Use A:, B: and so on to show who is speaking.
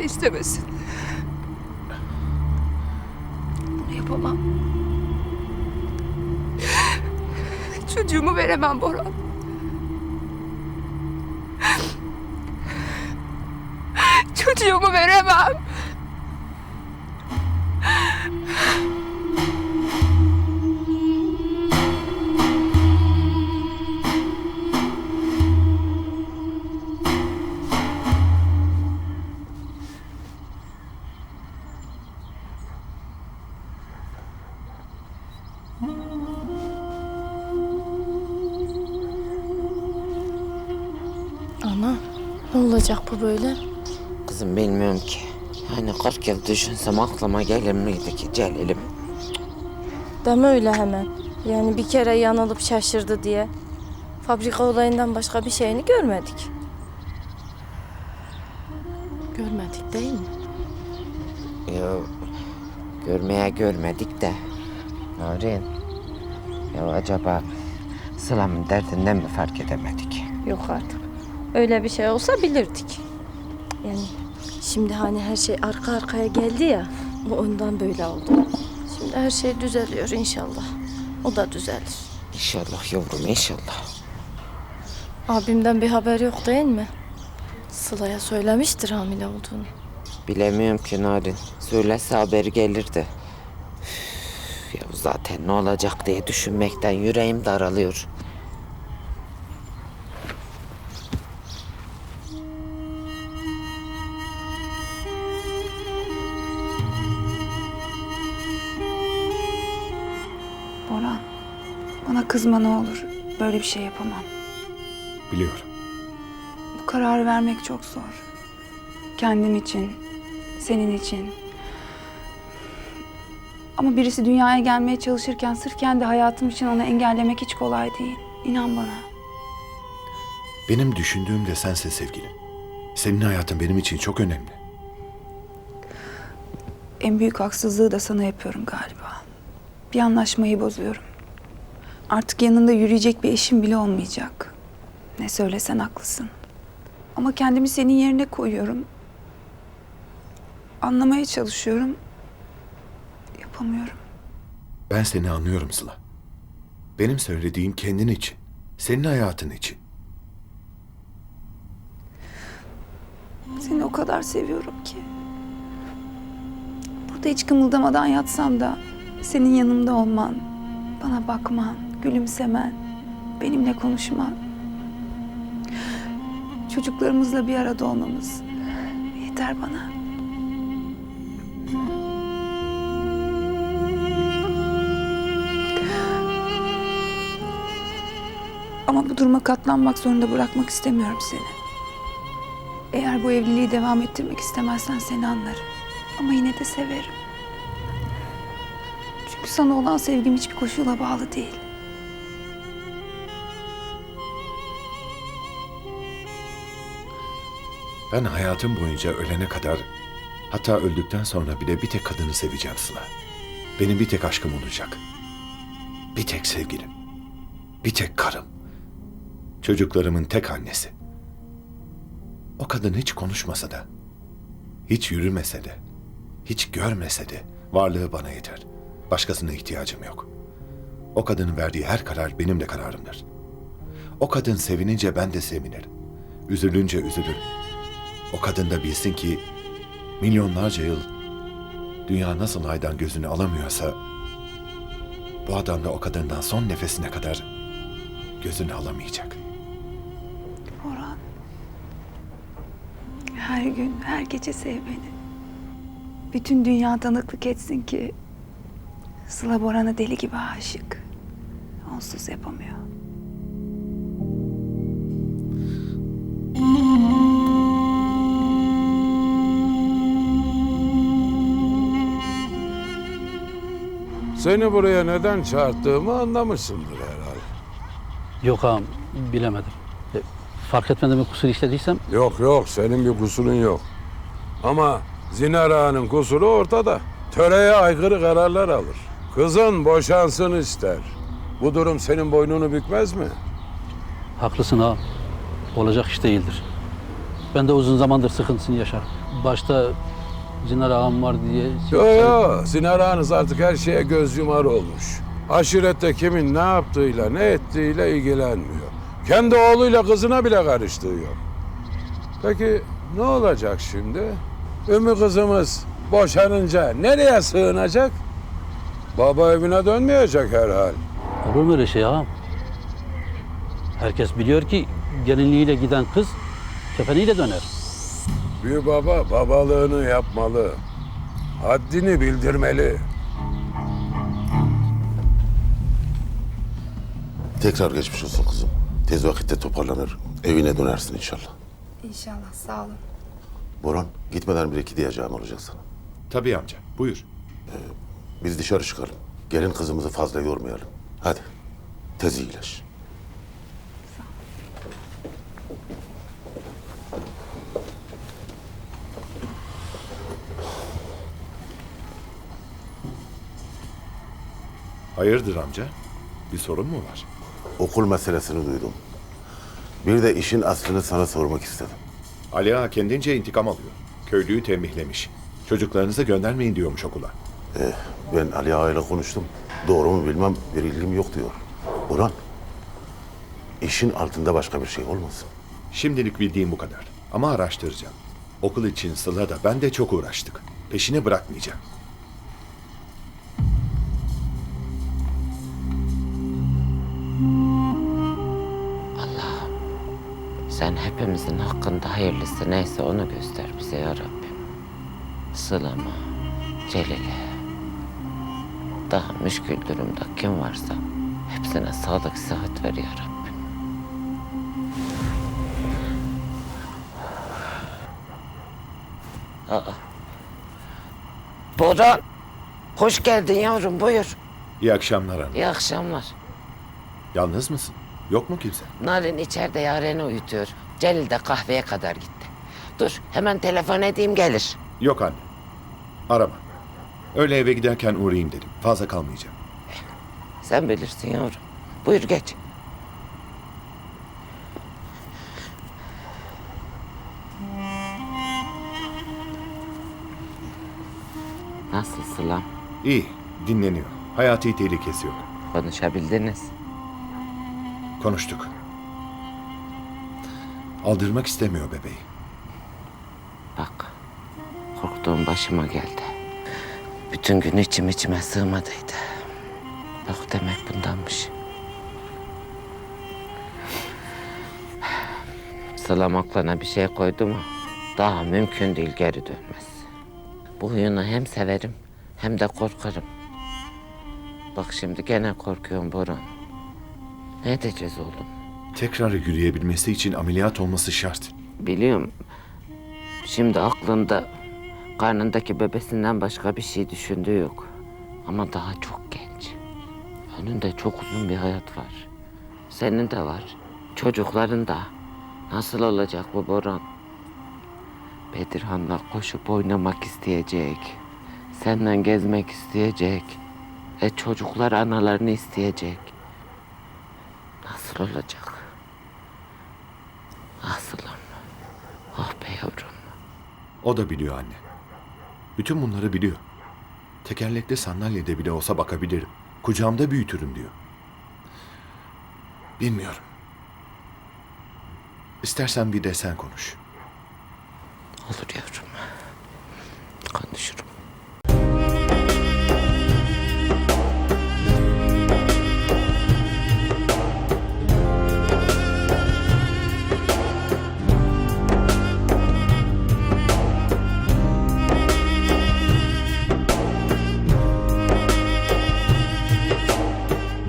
A: kimse istemesin. Bunu yapamam. Çocuğumu veremem Boran. Çocuğumu veremem.
B: Ne olacak bu böyle?
C: Kızım bilmiyorum ki. Yani 40 yıl düşünsem aklıma gelir miydi ki Celil'im?
B: Deme öyle hemen. Yani bir kere yanılıp şaşırdı diye. Fabrika olayından başka bir şeyini görmedik. Görmedik değil mi?
C: Ya görmeye görmedik de. Narin. Ya acaba Sıla'mın derdinden mi fark edemedik?
B: Yok artık. Öyle bir şey olsa bilirdik. Yani şimdi hani her şey arka arkaya geldi ya. O ondan böyle oldu. Şimdi her şey düzeliyor inşallah. O da düzelir.
C: İnşallah yavrum inşallah.
B: Abimden bir haber yok değil mi? Sıla'ya söylemiştir hamile olduğunu.
C: Bilemiyorum ki Narin. Söylese haberi gelirdi. Üf, Ya zaten ne olacak diye düşünmekten yüreğim daralıyor.
D: Boran, bana kızma ne olur. Böyle bir şey yapamam.
E: Biliyorum.
D: Bu kararı vermek çok zor. Kendim için, senin için. Ama birisi dünyaya gelmeye çalışırken sırf kendi hayatım için onu engellemek hiç kolay değil. İnan bana.
E: Benim düşündüğüm de sensin sevgilim. Senin hayatın benim için çok önemli.
D: En büyük haksızlığı da sana yapıyorum galiba. Bir anlaşmayı bozuyorum. Artık yanında yürüyecek bir eşim bile olmayacak. Ne söylesen haklısın. Ama kendimi senin yerine koyuyorum. Anlamaya çalışıyorum. Yapamıyorum.
E: Ben seni anlıyorum Sıla. Benim söylediğim kendin için. Senin hayatın için.
D: Seni o kadar seviyorum ki. Burada hiç kımıldamadan yatsam da senin yanımda olman, bana bakman, gülümsemen, benimle konuşman. Çocuklarımızla bir arada olmamız yeter bana. Ama bu duruma katlanmak zorunda bırakmak istemiyorum seni. Eğer bu evliliği devam ettirmek istemezsen seni anlarım. Ama yine de severim. Çünkü sana olan sevgim hiçbir koşula bağlı değil.
E: Ben hayatım boyunca ölene kadar hatta öldükten sonra bile bir tek kadını seveceğim Sıla. Benim bir tek aşkım olacak. Bir tek sevgilim. Bir tek karım. Çocuklarımın tek annesi. O kadın hiç konuşmasa da, hiç yürümese de, hiç görmese de varlığı bana yeter. Başkasına ihtiyacım yok. O kadının verdiği her karar benim de kararımdır. O kadın sevinince ben de sevinirim. Üzülünce üzülürüm. O kadın da bilsin ki milyonlarca yıl dünya nasıl aydan gözünü alamıyorsa bu adam da o kadından son nefesine kadar gözünü alamayacak.
D: Her gün, her gece sev beni. Bütün dünya tanıklık etsin ki Sıla Boran'a deli gibi aşık. Onsuz yapamıyor.
F: Seni buraya neden çağırdığımı anlamışsındır herhalde.
G: Yok ağam bilemedim. Fark etmeden bir kusur işlediysem
F: Yok yok senin bir kusurun yok. Ama Zinar Ağa'nın kusuru ortada. Töreye aykırı kararlar alır. Kızın boşansın ister. Bu durum senin boynunu bükmez mi?
G: haklısın ağam. Olacak iş değildir. Ben de uzun zamandır sıkıntısını yaşarım. başta Zinar ağam var diye...
F: Yo yo, Sinar ağanız artık her şeye göz yumar olmuş. Aşirette kimin ne yaptığıyla, ne ettiğiyle ilgilenmiyor. Kendi oğluyla kızına bile karıştığı yok. Peki ne olacak şimdi? Ümmü kızımız boşanınca nereye sığınacak? Baba evine dönmeyecek herhal.
G: Olur mu öyle şey ağam? Herkes biliyor ki gelinliğiyle giden kız kefeniyle döner.
F: Bir baba babalığını yapmalı. Haddini bildirmeli.
H: Tekrar geçmiş olsun kızım. Tez vakitte toparlanır. Evine dönersin inşallah.
D: İnşallah sağ olun.
H: Boran gitmeden bir iki diyeceğim olacak sana.
E: Tabii amca. Buyur.
H: Biz dışarı çıkalım. Gelin kızımızı fazla yormayalım. Hadi. Tez iyileş.
E: Hayırdır amca? Bir sorun mu var?
H: Okul meselesini duydum. Bir de işin aslını sana sormak istedim.
E: Ali Ağa kendince intikam alıyor. Köylüyü tembihlemiş. Çocuklarınızı göndermeyin diyormuş okula.
H: Ben Ali Ağa ile konuştum. Doğru mu bilmem bir ilgim yok diyor. Boran, işin altında başka bir şey olmasın.
E: Şimdilik bildiğim bu kadar. Ama araştıracağım. Okul için Sıla da ben de çok uğraştık. Peşini bırakmayacağım.
C: Sen hepimizin hakkında hayırlısı neyse onu göster bize ya Rabbim. Sıla'ma, Celil'e, daha müşkül durumda kim varsa hepsine sağlık sıhhat ver ya Rabbim. Aa. Boran, hoş geldin yavrum buyur.
E: İyi akşamlar anne.
C: İyi akşamlar.
E: Yalnız mısın? Yok mu kimse?
C: Narin içeride Yaren'i uyutuyor. Celil de kahveye kadar gitti. Dur hemen telefon edeyim gelir.
E: Yok anne. Arama. Öyle eve giderken uğrayayım dedim. Fazla kalmayacağım.
C: Sen bilirsin yavrum. Buyur geç. Nasıl Sılam?
E: İyi. Dinleniyor. Hayati tehlikesi yok.
C: Konuşabildiniz.
E: Konuştuk. Aldırmak istemiyor bebeği.
C: Bak, korktuğum başıma geldi. Bütün gün içim içime sığmadıydı. Bak demek bundanmış. Aklına bir şey koydu mu daha mümkün değil geri dönmez. Bu huyunu hem severim hem de korkarım. Bak şimdi gene korkuyorum Boran. Ne edeceğiz oğlum?
E: Tekrar yürüyebilmesi için ameliyat olması şart.
C: Biliyorum. Şimdi aklında karnındaki bebesinden başka bir şey düşündüğü yok. Ama daha çok genç. Önünde çok uzun bir hayat var. Senin de var. Çocukların da. Nasıl olacak bu Boran? Bedirhan'la koşup oynamak isteyecek. Senden gezmek isteyecek. E çocuklar analarını isteyecek. Nasıl olacak? Asılım. Ah be yavrum.
E: O da biliyor anne. Bütün bunları biliyor. Tekerlekli sandalyede bile olsa bakabilirim. Kucağımda büyütürüm diyor. Bilmiyorum. İstersen bir de sen konuş.
C: Olur yavrum. Konuşuruz.